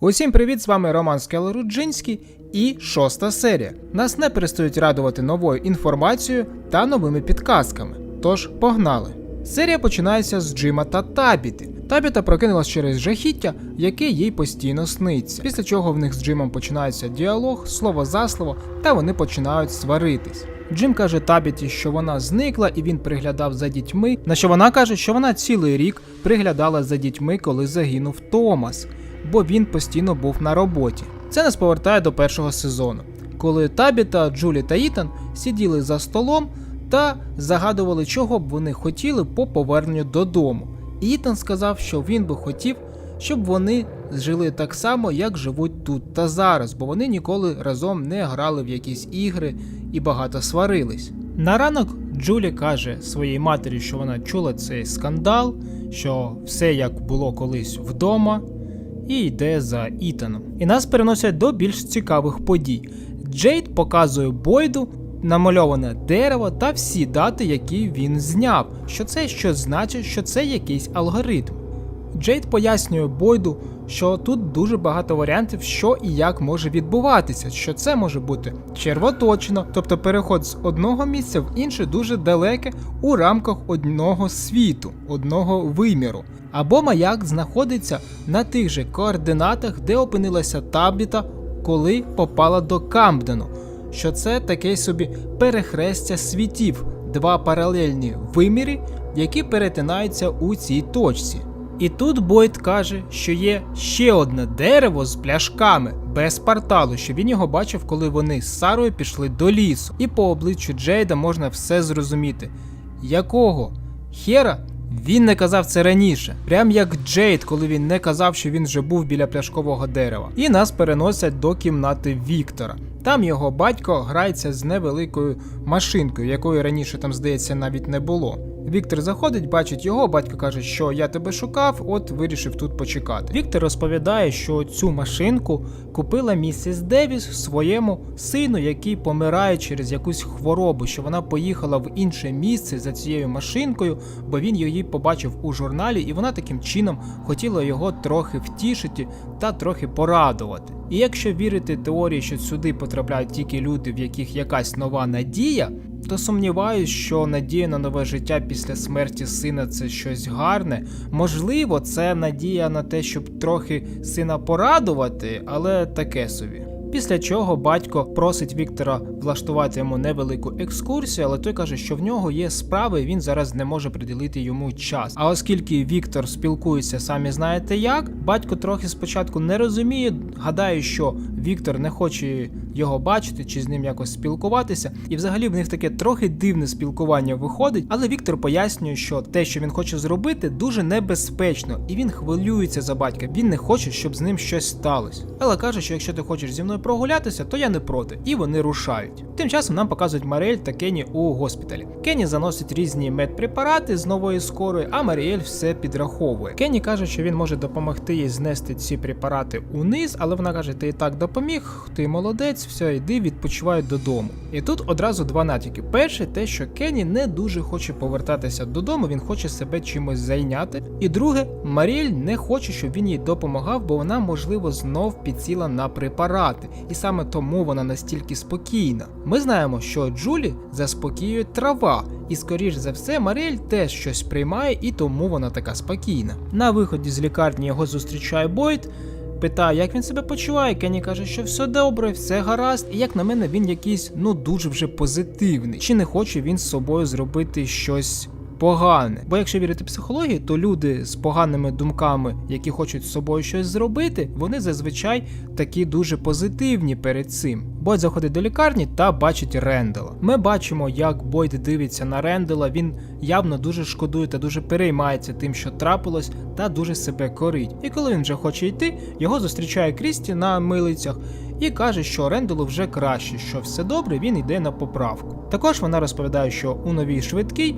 Усім привіт! З вами Роман Скелеруджинський і шоста серія. Нас не перестають радувати новою інформацією та новими підказками. Тож погнали! Серія починається з Джима та Табіти. Табіта прокинулась через жахіття, яке їй постійно сниться. Після чого в них з Джимом починається діалог, слово за слово, та вони починають сваритись. Джим каже Табіті, що вона зникла і він приглядав за дітьми. На що вона каже, що вона цілий рік приглядала за дітьми, коли загинув Томас, бо він постійно був на роботі. Це нас повертає до першого сезону, коли Табіта, Джулі та Ітан сиділи за столом та загадували, чого б вони хотіли по поверненню додому. І Ітан сказав, що він би хотів, щоб вони жили так само, як живуть тут та зараз, бо вони ніколи разом не грали в якісь ігри і багато сварились. На ранок Джулі каже своїй матері, що вона чула цей скандал, що все як було колись вдома, і йде за Ітаном. І нас переносять до більш цікавих подій. Джейд показує Бойду намальоване дерево та всі дати, які він зняв. Що це що значить, що це якийсь алгоритм. Джейд пояснює Бойду, що тут дуже багато варіантів, що і як може відбуватися, що це може бути червоточина, тобто переход з одного місця в інше дуже далеке у рамках одного світу, одного виміру. Або маяк знаходиться на тих же координатах, де опинилася Табіта, коли попала до Кампдену, що це таке собі перехрестя світів, два паралельні виміри, які перетинаються у цій точці. І тут Бойд каже, що є ще одне дерево з пляшками без порталу, що він його бачив, коли вони з Сарою пішли до лісу. І по обличчю Джейда можна все зрозуміти. Якого хера він не казав це раніше, прям як Джейд, коли він не казав, що він вже був біля пляшкового дерева. І нас переносять до кімнати Віктора. Там його батько грається з невеликою машинкою, якої раніше там, здається, навіть не було. Віктор заходить, бачить його, батько каже, що я тебе шукав, от вирішив тут почекати. Віктор розповідає, що цю машинку купила місіс Девіс своєму сину, який помирає через якусь хворобу, що вона поїхала в інше місце за цією машинкою, бо він її побачив у журналі, і вона таким чином хотіла його трохи втішити та трохи порадувати. І якщо вірити теорії, що сюди потрапляють тільки люди, в яких якась нова надія, то сумніваюсь, що надія на нове життя після смерті сина це щось гарне. Можливо, це надія на те, щоб трохи сина порадувати, але таке собі. Після чого батько просить Віктора влаштувати йому невелику екскурсію, але той каже, що в нього є справи, він зараз не може приділити йому час. А оскільки Віктор спілкується, самі знаєте як, батько трохи спочатку не розуміє, гадає, що Віктор не хоче його бачити чи з ним якось спілкуватися. І взагалі в них таке трохи дивне спілкування виходить. Але Віктор пояснює, що те, що він хоче зробити, дуже небезпечно, і він хвилюється за батька. Він не хоче, щоб з ним щось сталося. Але каже, що якщо ти хочеш зі мною прогулятися, то я не проти, і вони рушають. Тим часом нам показують Маріель та Кені у госпіталі. Кені заносить різні медпрепарати з нової скорої, а Маріель все підраховує. Кені каже, що він може допомогти їй знести ці препарати униз, але вона каже: ти і так допоміг, ти молодець, все, йди, відпочивай додому. І тут одразу два натяки. Перше, те, що Кені не дуже хоче повертатися додому, він хоче себе чимось зайняти. І друге, Маріель не хоче, щоб він їй допомагав, бо вона, можливо, знов підсіла на препарати, і саме тому вона настільки спокійна. Ми знаємо, що Джулі заспокоює трава, і скоріш за все, Маріель теж щось приймає, і тому вона така спокійна. На виході з лікарні його зустрічає Бойд. Питає, як він себе почуває. Кенні каже, що все добре, все гаразд. І як на мене, він якийсь ну дуже вже позитивний. Чи не хоче він з собою зробити щось погане? Бо якщо вірити психології, то люди з поганими думками, які хочуть з собою щось зробити, вони зазвичай такі дуже позитивні перед цим. Бойд заходить до лікарні та бачить Рендела. Ми бачимо, як Бойд дивиться на Рендела. Він явно дуже шкодує та дуже переймається тим, що трапилось, та дуже себе корить. І коли він вже хоче йти, його зустрічає Крісті на милицях. І каже, що Ренделу вже краще, що все добре, він йде на поправку. Також вона розповідає, що у новій швидкій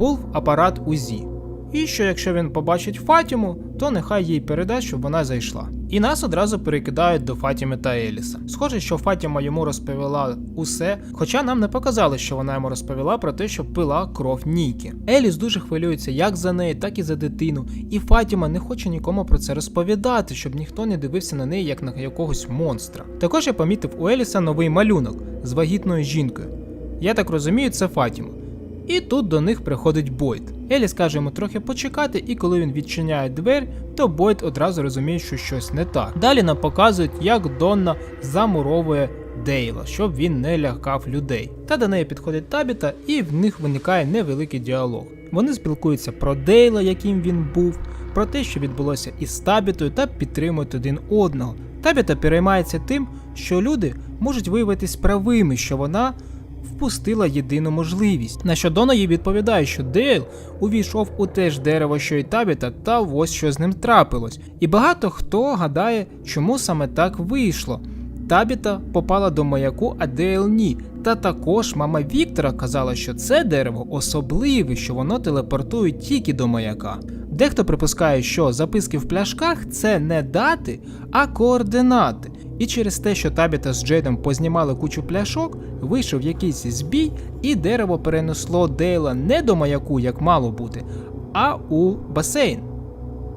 був апарат УЗІ. і що якщо він побачить Фатіму, то нехай їй передасть, щоб вона зайшла. І нас одразу перекидають до Фатіми та Еліса. Схоже, що Фатіма йому розповіла усе, хоча нам не показали, що вона йому розповіла про те, що пила кров Нікі. Еліс дуже хвилюється як за неї, так і за дитину. І Фатіма не хоче нікому про це розповідати, щоб ніхто не дивився на неї як на якогось монстра. Також я помітив у Еліса новий малюнок з вагітною жінкою. Я так розумію, це Фатіма. І тут до них приходить Бойд. Еліс каже йому трохи почекати, і коли він відчиняє двері, то Бойд одразу розуміє, що щось не так. Далі нам показують, як Донна замуровує Дейла, щоб він не лякав людей. Та до неї підходить Табіта, і в них виникає невеликий діалог. Вони спілкуються про Дейла, яким він був, про те, що відбулося із Табітою, та підтримують один одного. Табіта переймається тим, що люди можуть виявитись правими, що вона впустила єдину можливість. На що Дона їй відповідає, що Дейл увійшов у те ж дерево, що й Табіта, та ось що з ним трапилось. І багато хто гадає, чому саме так вийшло. Табіта попала до маяку, а Дейл ні. Та також мама Віктора казала, що це дерево особливе, що воно телепортує тільки до маяка. Дехто припускає, що записки в пляшках це не дати, а координати. І через те, що Табіта з Джейдом познімали кучу пляшок, вийшов якийсь збій, і дерево перенесло Дейла не до маяку, як мало бути, а у басейн.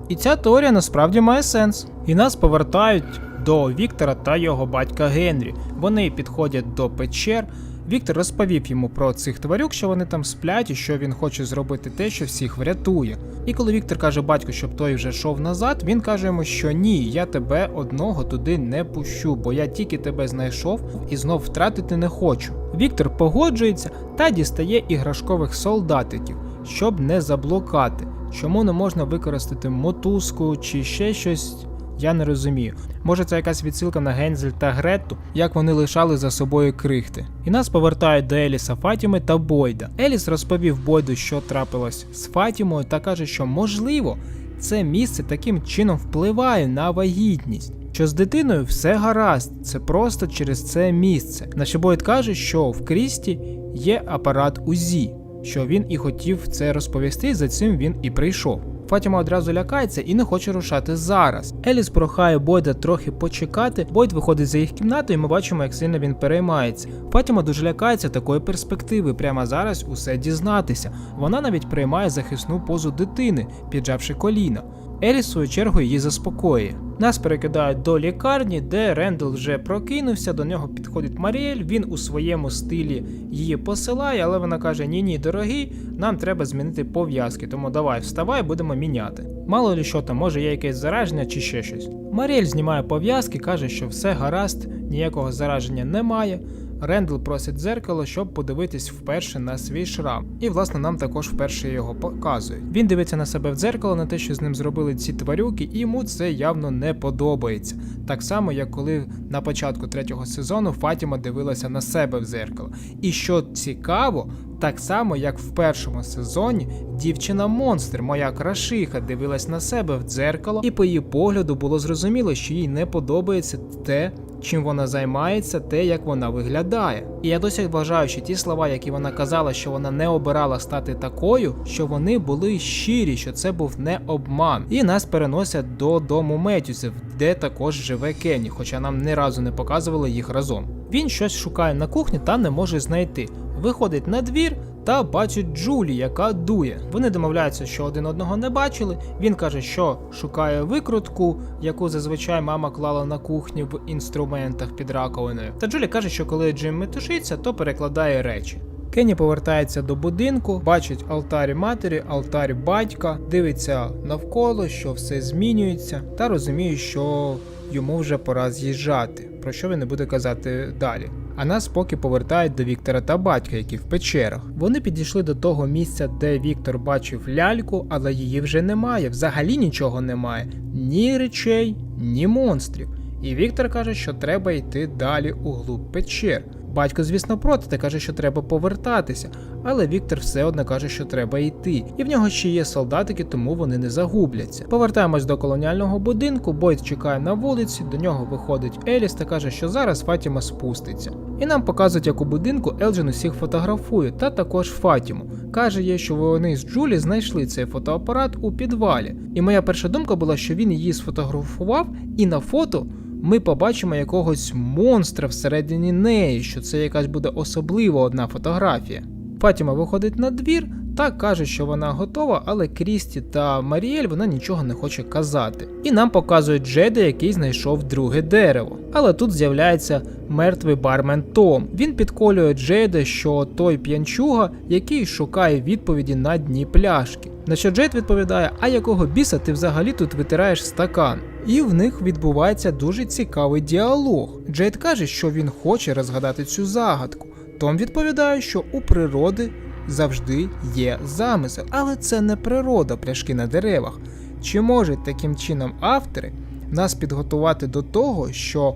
І ця теорія насправді має сенс. І нас повертають до Віктора та його батька Генрі. Вони підходять до печер. Віктор розповів йому про цих тварюк, що вони там сплять, і що він хоче зробити те, що всіх врятує. І коли Віктор каже батьку, щоб той вже йшов назад, він каже йому, що ні, я тебе одного туди не пущу, бо я тільки тебе знайшов і знов втратити не хочу. Віктор погоджується та дістає іграшкових солдатиків, щоб не заблукати. Чому не можна використати мотузку чи ще щось? Я не розумію. Може це якась відсилка на Гензель та Гретту, як вони лишали за собою крихти. І нас повертають до Еліса Фатіми та Бойда. Еліс розповів Бойду, що трапилось з Фатімою, та каже, що можливо це місце таким чином впливає на вагітність. Що з дитиною все гаразд, це просто через це місце. На Бойд каже, що в Крісті є апарат УЗІ, що він і хотів це розповісти, за цим він і прийшов. Фатіма одразу лякається і не хоче рушати зараз. Еліс прохає Бойда трохи почекати. Бойд виходить за їх кімнату, і ми бачимо, як сильно він переймається. Фатіма дуже лякається такої перспективи, прямо зараз усе дізнатися. Вона навіть приймає захисну позу дитини, піджавши коліна. Еліс, в свою чергу, її заспокоює. Нас перекидають до лікарні, де Рендел вже прокинувся. До нього підходить Маріель. Він у своєму стилі її посилає, але вона каже: Ні, ні, дорогий, нам треба змінити пов'язки, тому давай вставай, будемо міняти. Мало ли що там, може є якесь зараження чи ще щось. Маріель знімає пов'язки, каже, що все гаразд, ніякого зараження немає. Рендл просить дзеркало, щоб подивитись вперше на свій шрам. І, власне, нам також вперше його показують. Він дивиться на себе в дзеркало, на те, що з ним зробили ці тварюки, і йому це явно не подобається. Так само, як коли на початку третього сезону Фатіма дивилася на себе в дзеркало. І що цікаво, так само, як в першому сезоні, дівчина-монстр, моя крашиха, дивилась на себе в дзеркало, і по її погляду було зрозуміло, що їй не подобається те, чим вона займається, те, як вона виглядає. І я досі вважаю, що ті слова, які вона казала, що вона не обирала стати такою, що вони були щирі, що це був не обман. І нас переносять до дому Метюсів, де також живе Кенні, хоча нам ні разу не показували їх разом. Він щось шукає на кухні та не може знайти. Виходить на двір та бачить Джулі, яка дує. Вони домовляються, що один одного не бачили. Він каже, що шукає викрутку, яку зазвичай мама клала на кухні в інструментах під раковиною. Та Джулі каже, що коли Джим метушиться, то перекладає речі. Кенні повертається до будинку, бачить алтарі матері, алтарі батька, дивиться навколо, що все змінюється, та розуміє, що йому вже пора з'їжджати, про що він не буде казати далі. А нас поки повертають до Віктора та батька, які в печерах. Вони підійшли до того місця, де Віктор бачив ляльку, але її вже немає. Взагалі нічого немає. Ні речей, ні монстрів. І Віктор каже, що треба йти далі у глуб печер. Батько, звісно, проти та каже, що треба повертатися, але Віктор все одно каже, що треба йти. І в нього ще є солдатики, тому вони не загубляться. Повертаємось до колоніального будинку. Бойд чекає на вулиці, до нього виходить Еліс та каже, що зараз Фатіма спуститься. І нам показують, як у будинку Елджин усіх фотографує, та також Фатіму. Каже їй, що вони з Джулі знайшли цей фотоапарат у підвалі. І моя перша думка була, що він її сфотографував, і на фото ми побачимо якогось монстра всередині неї, що це якась буде особлива одна фотографія. Фатіма виходить на двір та каже, що вона готова, але Крісті та Маріель вона нічого не хоче казати. І нам показують Джеда, який знайшов друге дерево. Але тут з'являється мертвий бармен Том. Він підколює Джеда, що той п'янчуга, який шукає відповіді на дні пляшки. На що Джейд відповідає: А якого біса ти взагалі тут витираєш стакан? І в них відбувається дуже цікавий діалог. Джейд каже, що він хоче розгадати цю загадку. Том відповідає, що у природи завжди є замисел, але це не природа пляшки на деревах. Чи можуть таким чином автори нас підготувати до того, що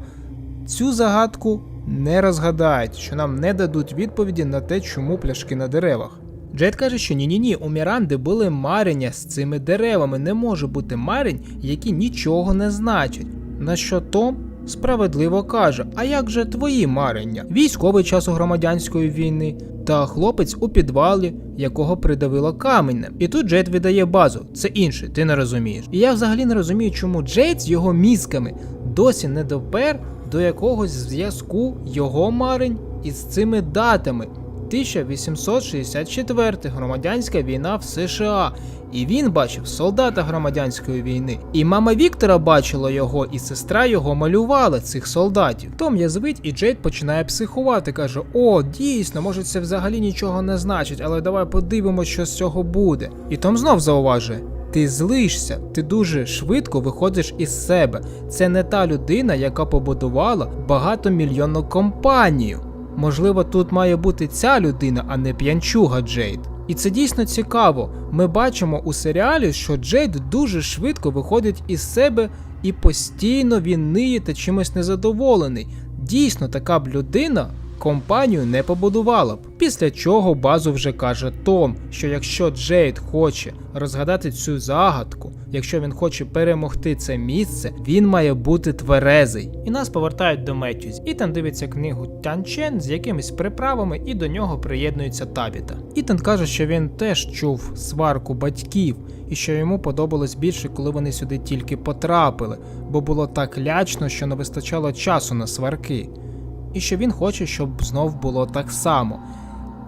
цю загадку не розгадають, що нам не дадуть відповіді на те, чому пляшки на деревах? Джейд каже, що ні-ні ні, у Міранди були марення з цими деревами. Не може бути марень, які нічого не значать. На що Том справедливо каже: А як же твої марення? Військовий час у громадянської війни та хлопець у підвалі, якого придавило каменем. І тут Джейд видає базу. Це інше, ти не розумієш. І я взагалі не розумію, чому Джейд з його мізками досі не допер до якогось зв'язку його марень із цими датами. 1864 громадянська війна в США. І він бачив солдата громадянської війни. І мама Віктора бачила його, і сестра його малювала цих солдатів. Том язвить, і Джейд починає психувати. каже: О, дійсно, може, це взагалі нічого не значить, але давай подивимось, що з цього буде. І Том знов зауважує. Ти злишся, ти дуже швидко виходиш із себе. Це не та людина, яка побудувала багатомільйонну компанію. Можливо, тут має бути ця людина, а не п'янчуга Джейд. І це дійсно цікаво. Ми бачимо у серіалі, що Джейд дуже швидко виходить із себе і постійно він ниє та чимось незадоволений. Дійсно, така б людина компанію не побудувала б. Після чого базу вже каже Том, що якщо Джейд хоче розгадати цю загадку, якщо він хоче перемогти це місце, він має бути тверезий. І нас повертають до Меттюз. Ітан дивиться книгу Тянчен з якимись приправами, і до нього приєднується Табіта. Ітан каже, що він теж чув сварку батьків. І що йому подобалось більше, коли вони сюди тільки потрапили, бо було так лячно, що не вистачало часу на сварки і що він хоче, щоб знов було так само.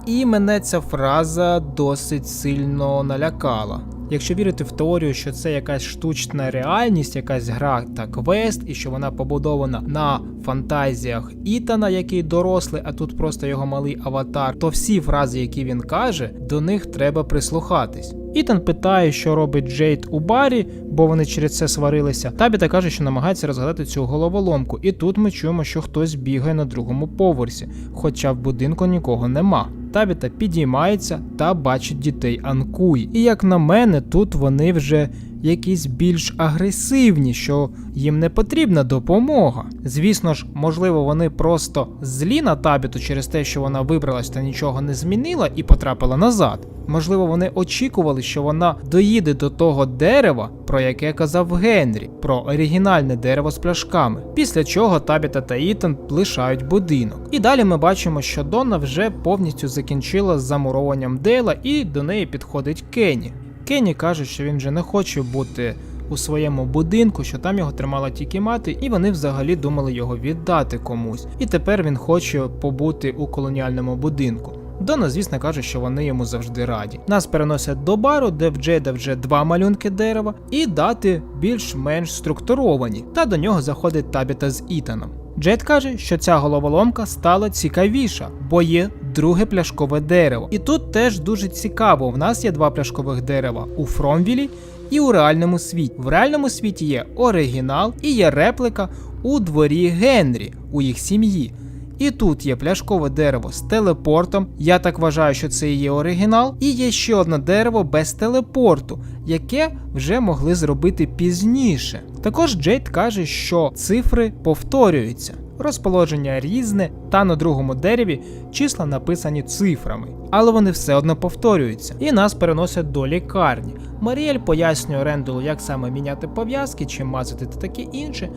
І мене ця фраза досить сильно налякала. Якщо вірити в теорію, що це якась штучна реальність, якась гра та квест, і що вона побудована на фантазіях Ітана, який дорослий, а тут просто його малий аватар, то всі фрази, які він каже, до них треба прислухатись. Ітан питає, що робить Джейд у барі, бо вони через це сварилися. Табіта каже, що намагається розгадати цю головоломку, і тут ми чуємо, що хтось бігає на другому поверсі, хоча в будинку нікого нема. Табіта підіймається та бачить дітей Анкуй. І як на мене, тут вони вже якісь більш агресивні, що їм не потрібна допомога. Звісно ж, можливо, вони просто злі на табіту через те, що вона вибралась та нічого не змінила і потрапила назад. Можливо, вони очікували, що вона доїде до того дерева, про яке казав Генрі, про оригінальне дерево з пляшками. Після чого Табіта та Ітан лишають будинок. І далі ми бачимо, що Донна вже повністю закінчила з замурованням Дейла, і до неї підходить Кенні. Кенні каже, що він вже не хоче бути у своєму будинку, що там його тримала тільки мати, і вони взагалі думали його віддати комусь. І тепер він хоче побути у колоніальному будинку. Дона, звісно, каже, що вони йому завжди раді. Нас переносять до бару, де в Джейда вже два малюнки дерева, і дати більш-менш структуровані. Та до нього заходить табіта з Ітаном. Джейд каже, що ця головоломка стала цікавіша, бо є друге пляшкове дерево. І тут теж дуже цікаво. В нас є два пляшкових дерева у Фромвілі і у реальному світі. В реальному світі є оригінал і є реплика у дворі Генрі у їх сім'ї. І тут є пляшкове дерево з телепортом. Я так вважаю, що це і є оригінал. І є ще одне дерево без телепорту, яке вже могли зробити пізніше. Також Джейд каже, що цифри повторюються. розположення різне, та на другому дереві числа написані цифрами, але вони все одно повторюються, і нас переносять до лікарні. Маріель пояснює Ренделу, як саме міняти пов'язки, чим мазати та таке інше.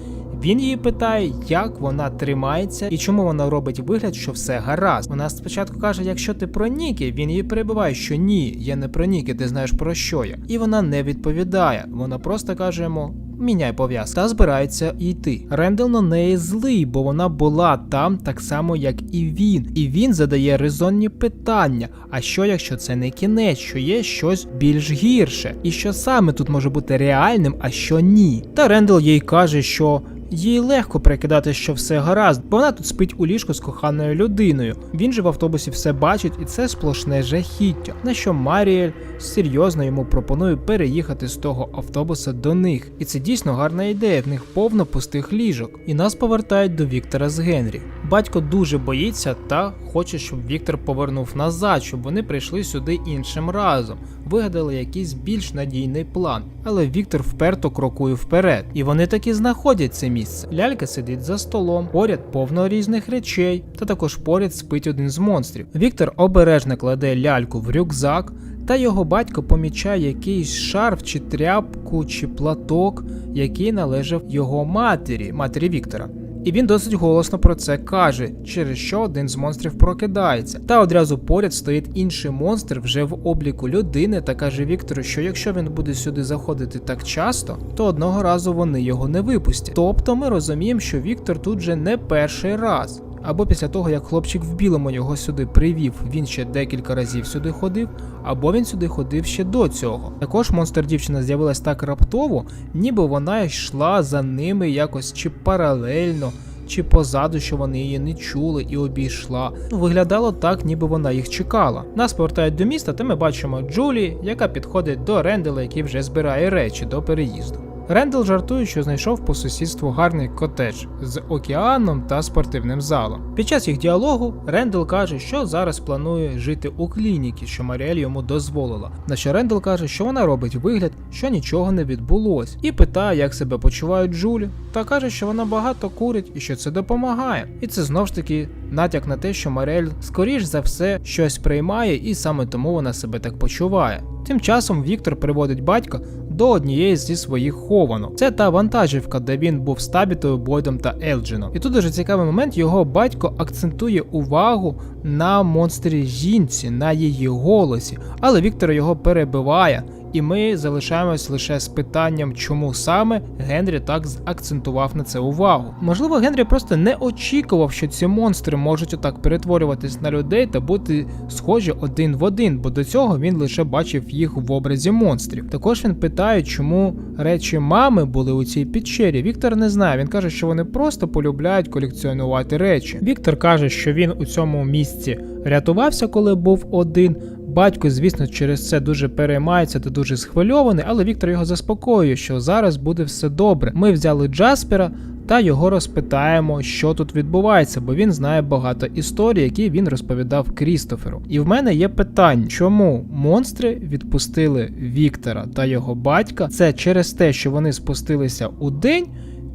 Він її питає, як вона тримається і чому вона робить вигляд, що все гаразд. Вона спочатку каже, якщо ти про Ніки, він її перебиває, що ні, я не про Ніки, ти знаєш про що я. І вона не відповідає. Вона просто каже йому. Міняй пов'язку та збирається йти. Рендел на неї злий, бо вона була там так само, як і він. І він задає резонні питання: а що, якщо це не кінець, що є щось більш гірше? І що саме тут може бути реальним, а що ні? Та Рендел їй каже, що їй легко прикидати, що все гаразд, бо вона тут спить у ліжку з коханою людиною. Він же в автобусі все бачить, і це сплошне жахіття. На що Маріель серйозно йому пропонує переїхати з того автобуса до них. І це дійсно гарна ідея, в них повно пустих ліжок. І нас повертають до Віктора з Генрі. Батько дуже боїться та хоче, щоб Віктор повернув назад, щоб вони прийшли сюди іншим разом. Вигадали якийсь більш надійний план, але Віктор вперто крокує вперед. І вони таки знаходять це місце. Лялька сидить за столом, поряд повно різних речей, та також поряд спить один з монстрів. Віктор обережно кладе ляльку в рюкзак, та його батько помічає якийсь шарф чи тряпку чи платок, який належав його матері, матері Віктора. І він досить голосно про це каже, через що один з монстрів прокидається. Та одразу поряд стоїть інший монстр вже в обліку людини та каже Віктору, що якщо він буде сюди заходити так часто, то одного разу вони його не випустять. Тобто ми розуміємо, що Віктор тут вже не перший раз. Або після того, як хлопчик в білому його сюди привів, він ще декілька разів сюди ходив, або він сюди ходив ще до цього. Також монстр дівчина з'явилась так раптово, ніби вона йшла за ними якось чи паралельно, чи позаду, що вони її не чули і обійшла. Ну, виглядало так, ніби вона їх чекала. Нас повертають до міста, та ми бачимо Джулі, яка підходить до Рендела, який вже збирає речі до переїзду. Рендел жартує, що знайшов по сусідству гарний котедж з океаном та спортивним залом. Під час їх діалогу Рендел каже, що зараз планує жити у клініці, що Маріель йому дозволила. На що Рендел каже, що вона робить вигляд, що нічого не відбулось, і питає, як себе почуває Джулі, та каже, що вона багато курить і що це допомагає. І це знов ж таки натяк на те, що Маріель скоріш за все щось приймає, і саме тому вона себе так почуває. Тим часом Віктор приводить батька до однієї зі своїх хованок. Це та вантажівка, де він був з Табітою, Бойдом та Елджином. І тут дуже цікавий момент. Його батько акцентує увагу на монстрі жінці, на її голосі, але Віктор його перебиває. І ми залишаємось лише з питанням, чому саме Генрі так акцентував на це увагу. Можливо, Генрі просто не очікував, що ці монстри можуть отак перетворюватись на людей та бути схожі один в один, бо до цього він лише бачив їх в образі монстрів. Також він питає, чому речі мами були у цій печері. Віктор не знає. Він каже, що вони просто полюбляють колекціонувати речі. Віктор каже, що він у цьому місці рятувався, коли був один. Батько, звісно, через це дуже переймається та дуже схвильований, але Віктор його заспокоює, що зараз буде все добре. Ми взяли Джаспера та його розпитаємо, що тут відбувається, бо він знає багато історій, які він розповідав Крістоферу. І в мене є питання, чому монстри відпустили Віктора та його батька? Це через те, що вони спустилися у день.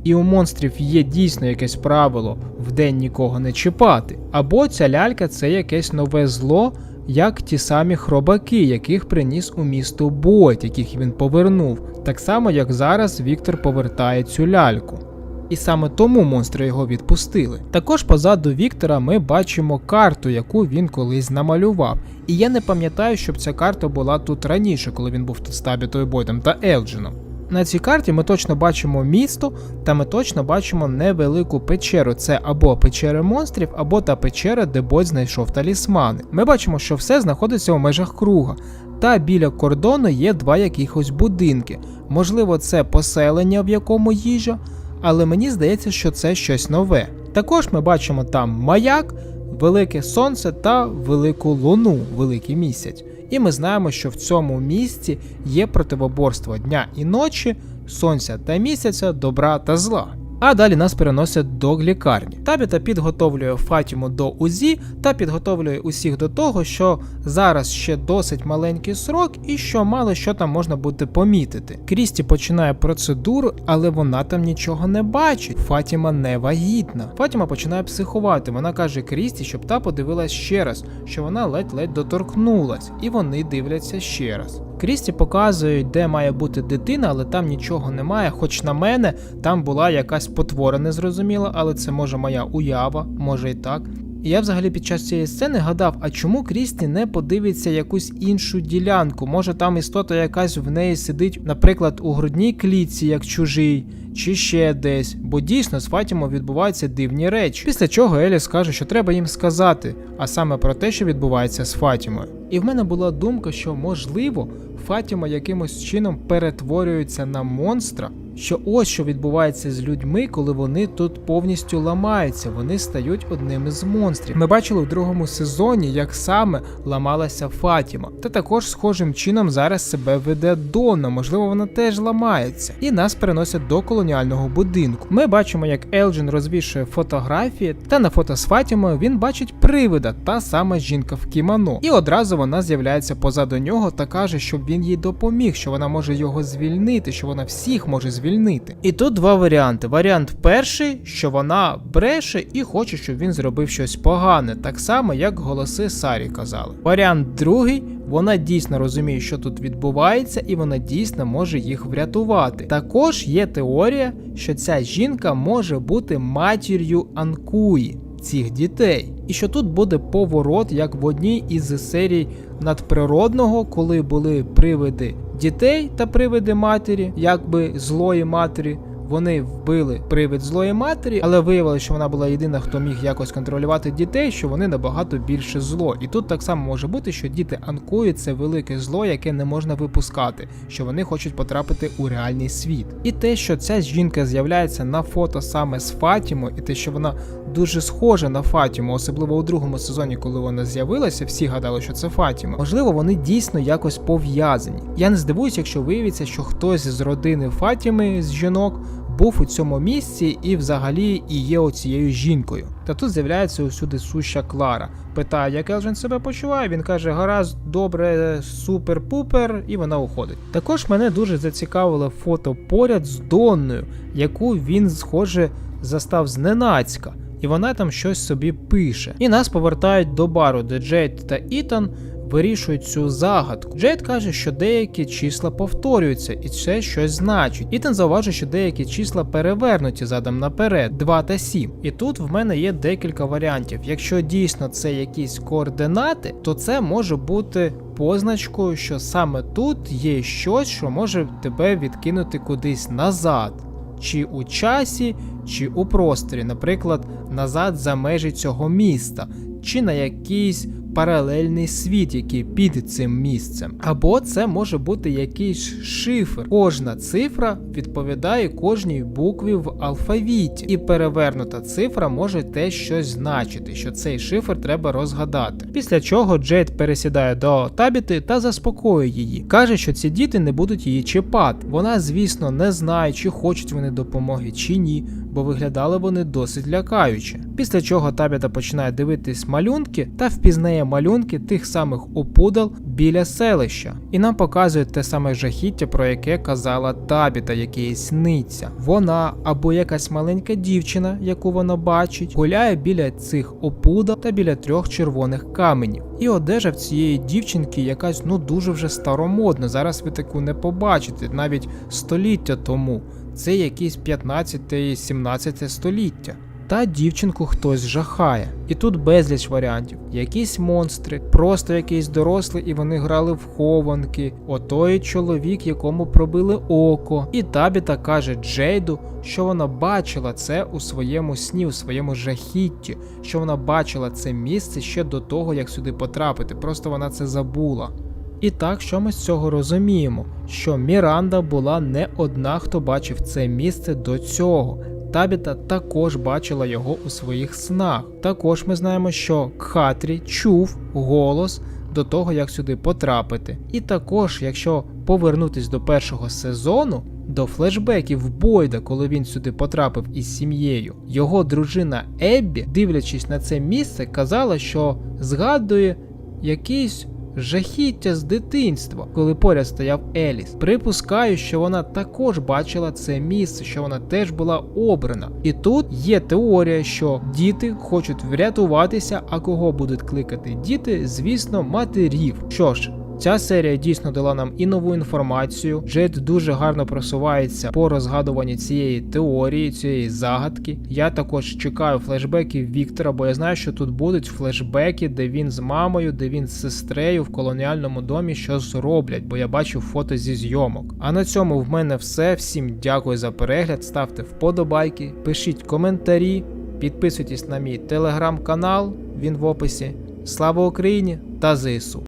І у монстрів є дійсно якесь правило вдень нікого не чіпати. Або ця лялька це якесь нове зло, як ті самі хробаки, яких приніс у місто Бойт, яких він повернув, так само як зараз Віктор повертає цю ляльку. І саме тому монстри його відпустили. Також позаду Віктора ми бачимо карту, яку він колись намалював. І я не пам'ятаю, щоб ця карта була тут раніше, коли він був тут з Табітою Бойтом та Елджином. На цій карті ми точно бачимо місто, та ми точно бачимо невелику печеру. Це або печера монстрів, або та печера, де Бойт знайшов талісмани. Ми бачимо, що все знаходиться у межах круга. Та біля кордону є два якихось будинки. Можливо, це поселення, в якому їжа, але мені здається, що це щось нове. Також ми бачимо там маяк, велике сонце та велику луну, великий місяць. І ми знаємо, що в цьому місці є противоборство дня і ночі, сонця та місяця, добра та зла. А далі нас переносять до лікарні. Табіта підготовлює Фатіму до УЗІ та підготовлює усіх до того, що зараз ще досить маленький срок і що мало що там можна буде помітити. Крісті починає процедуру, але вона там нічого не бачить. Фатіма не вагітна. Фатіма починає психувати. Вона каже Крісті, щоб та подивилась ще раз, що вона ледь-ледь доторкнулась, і вони дивляться ще раз. Крісті показують, де має бути дитина, але там нічого немає. Хоч на мене там була якась потвора незрозуміла, але це може моя уява, може і так. І я взагалі під час цієї сцени гадав, а чому Крісті не подивиться якусь іншу ділянку? Може там істота якась в неї сидить, наприклад, у грудній клітці, як чужий, чи ще десь, бо дійсно з Фатімо відбуваються дивні речі. Після чого Еліс каже, що треба їм сказати, а саме про те, що відбувається з Фатімою. І в мене була думка, що можливо Фатіма якимось чином перетворюється на монстра. Що ось що відбувається з людьми, коли вони тут повністю ламаються, вони стають одним із монстрів. Ми бачили в другому сезоні, як саме ламалася Фатіма. Та також схожим чином зараз себе веде Донна, можливо, вона теж ламається. І нас переносять до колоніального будинку. Ми бачимо, як Елджин розвішує фотографії, та на фото з Фатімою він бачить привида, та сама жінка в кімоно. І одразу вона з'являється позаду нього та каже, щоб він їй допоміг, що вона може його звільнити, що вона всіх може звільнити. І тут два варіанти. Варіант перший, що вона бреше і хоче, щоб він зробив щось погане, так само, як голоси Сарі казали. Варіант другий. Вона дійсно розуміє, що тут відбувається, і вона дійсно може їх врятувати. Також є теорія, що ця жінка може бути матір'ю Анкуї цих дітей, і що тут буде поворот, як в одній із серій надприродного, коли були привиди дітей та привиди матері, якби злої матері. Вони вбили привид злої матері, але виявилося, що вона була єдина, хто міг якось контролювати дітей, що вони набагато більше зло. І тут так само може бути, що діти Анкої це велике зло, яке не можна випускати, що вони хочуть потрапити у реальний світ. І те, що ця жінка з'являється на фото саме з Фатімо, і те, що вона дуже схожа на Фатіму, особливо у другому сезоні, коли вона з'явилася, всі гадали, що це Фатіма. Можливо, вони дійсно якось пов'язані. Я не здивуюсь, якщо виявиться, що хтось з родини Фатіми з жінок був у цьому місці і взагалі і є оцією жінкою. Та тут з'являється усюди суща Клара. Питає, як Елджен себе почуває. Він каже: гаразд, добре, супер-пупер, і вона уходить. Також мене дуже зацікавило фото поряд з Донною, яку він, схоже, застав зненацька. І вона там щось собі пише. І нас повертають до бару, де Джейд та Ітан вирішують цю загадку. Джейд каже, що деякі числа повторюються, і це щось значить. Ітан зауважує, що деякі числа перевернуті задом наперед, 2 та 7. І тут в мене є декілька варіантів. Якщо дійсно це якісь координати, то це може бути позначкою, що саме тут є щось, що може тебе відкинути кудись назад. Чи у часі, чи у просторі, наприклад, назад за межі цього міста, чи на якийсь паралельний світ, який під цим місцем. Або це може бути якийсь шифр. Кожна цифра відповідає кожній букві в алфавіті, і перевернута цифра може теж щось значити, що цей шифр треба розгадати. Після чого Джейд пересідає до табіти та заспокоює її. Каже, що ці діти не будуть її чіпати. Вона, звісно, не знає, чи хочуть вони допомоги, чи ні, бо виглядали вони досить лякаюче. Після чого табіта починає дивитись малюнки та впізнає малюнки тих самих опудал біля селища, і нам показують те саме жахіття, про яке казала табіта, яке сниться. Вона або якась маленька дівчина, яку вона бачить, гуляє біля цих опудал та біля трьох червоних каменів. І одежа в цієї дівчинки якась ну дуже вже старомодна. Зараз ви таку не побачите, навіть століття тому. Це якісь 15-17 століття. Та дівчинку хтось жахає. І тут безліч варіантів. Якісь монстри, просто якийсь дорослий, і вони грали в хованки. Отой чоловік, якому пробили око. І Табіта каже Джейду, що вона бачила це у своєму сні, у своєму жахітті, що вона бачила це місце ще до того, як сюди потрапити. Просто вона це забула. І так, що ми з цього розуміємо? Що Міранда була не одна, хто бачив це місце до цього. Табіта також бачила його у своїх снах. Також ми знаємо, що Кхатрі чув голос до того, як сюди потрапити. І також, якщо повернутись до першого сезону, до флешбеків Бойда, коли він сюди потрапив із сім'єю. Його дружина Еббі, дивлячись на це місце, казала, що згадує якийсь жахіття з дитинства, коли поряд стояв Еліс. Припускаю, що вона також бачила це місце, що вона теж була обрана. І тут є теорія, що діти хочуть врятуватися, а кого будуть кликати діти, звісно, матерів. Що ж. Ця серія дійсно дала нам і нову інформацію. Джейд дуже гарно просувається по розгадуванні цієї теорії, цієї загадки. Я також чекаю флешбеків Віктора, бо я знаю, що тут будуть флешбеки, де він з мамою, де він з сестрею в колоніальному домі щось роблять, бо я бачу фото зі зйомок. А на цьому в мене все. Всім дякую за перегляд. Ставте вподобайки, пишіть коментарі, підписуйтесь на мій телеграм-канал, він в описі. Слава Україні та ЗСУ!